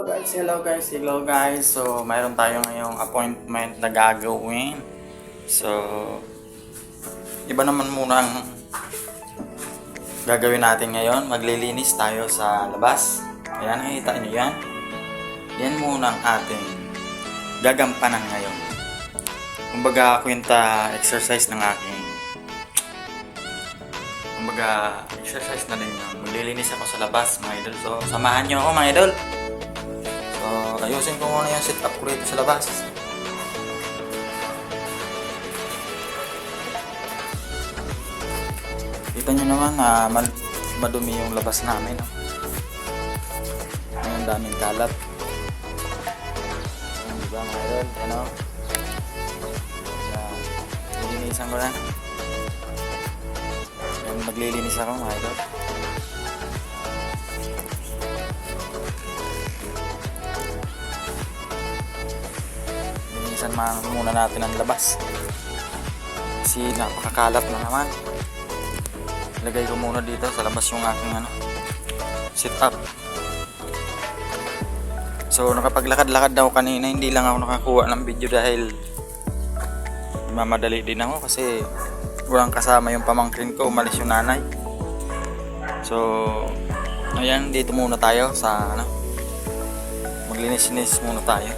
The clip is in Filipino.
hello guys, hello guys. So, mayroon tayo ngayong appointment na gagawin. So, iba naman muna ang gagawin natin ngayon. Maglilinis tayo sa labas. Ayan, nakikita niyo yan. Yan muna ang ating gagampanan ngayon. Kumbaga, kwenta exercise ng aking Kumbaga, exercise na din yun. Maglilinis ako sa labas, mga idol. So, samahan niyo ako, mga idol. So, ayusin ko muna yung setup ko rito sa labas. Kita nyo naman na mal- madumi yung labas namin. No? Ang daming kalat. Ayan, di ba mga idol? Ano? Yan. Lilinisan ko na. Yan, maglilinis ako mga idol. Linisan ma- muna natin ang labas. Kasi napakakalat na naman. Lagay ko muna dito sa labas yung aking ano, sit up. So nakapaglakad-lakad daw kanina, hindi lang ako nakakuha ng video dahil mamadali din ako kasi walang kasama yung pamangkin ko, umalis yung nanay. So, ayan, dito muna tayo sa ano, maglinis-linis muna tayo.